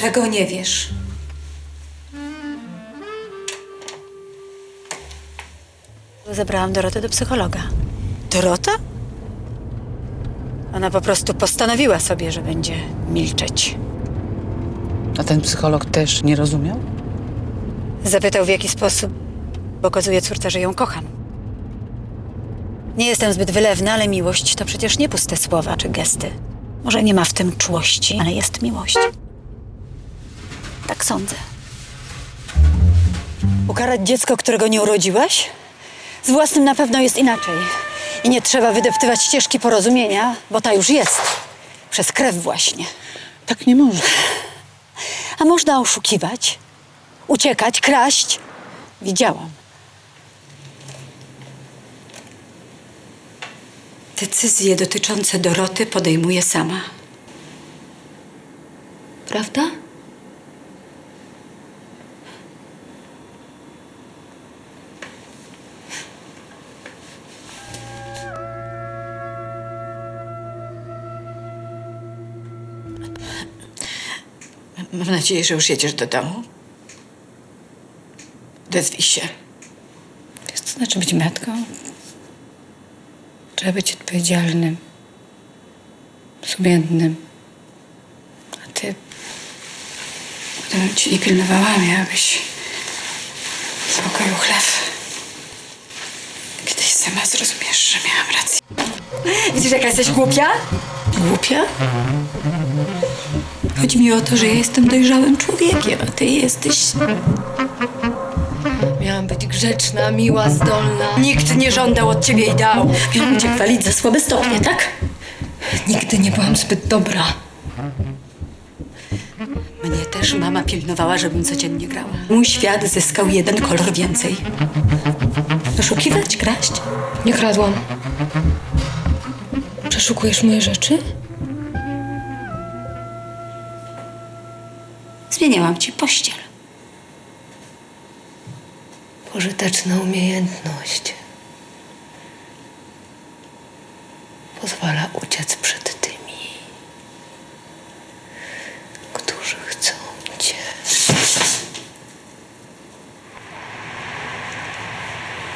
Czego nie wiesz? Zabrałam Dorotę do psychologa. Dorota? Ona po prostu postanowiła sobie, że będzie milczeć. A ten psycholog też nie rozumiał? Zapytał, w jaki sposób pokazuje córce, że ją kocham. Nie jestem zbyt wylewna, ale miłość to przecież nie puste słowa czy gesty. Może nie ma w tym czułości, ale jest miłość. Tak sądzę. Ukarać dziecko, którego nie urodziłaś? Z własnym na pewno jest inaczej. I nie trzeba wydeptywać ścieżki porozumienia, bo ta już jest. Przez krew właśnie. Tak nie może. A można oszukiwać, uciekać, kraść. Widziałam. Decyzje dotyczące Doroty podejmuje sama. Prawda? Mam nadzieję, że już jedziesz do domu. Odezwij się. Wiesz, co znaczy być matką? Trzeba być odpowiedzialnym, sumiennym. A ty, gdybym ci nie pilnowała, miałabyś w spokoju chleb. Kiedyś sama zrozumiesz, że miałam rację. Widzisz, jaka jesteś głupia? Głupia? Chodzi mi o to, że ja jestem dojrzałym człowiekiem, a ty jesteś... Miałam być grzeczna, miła, zdolna. Nikt nie żądał od ciebie ideału. Miałam cię chwalić za słabe stopnie, tak? Nigdy nie byłam zbyt dobra. Mnie też mama pilnowała, żebym codziennie grała. Mój świat zyskał jeden kolor więcej. Oszukiwać, kraść? Nie kradłam. Przeszukujesz moje rzeczy? Zmieniałam ci pościel. Pożyteczna umiejętność. Pozwala uciec przed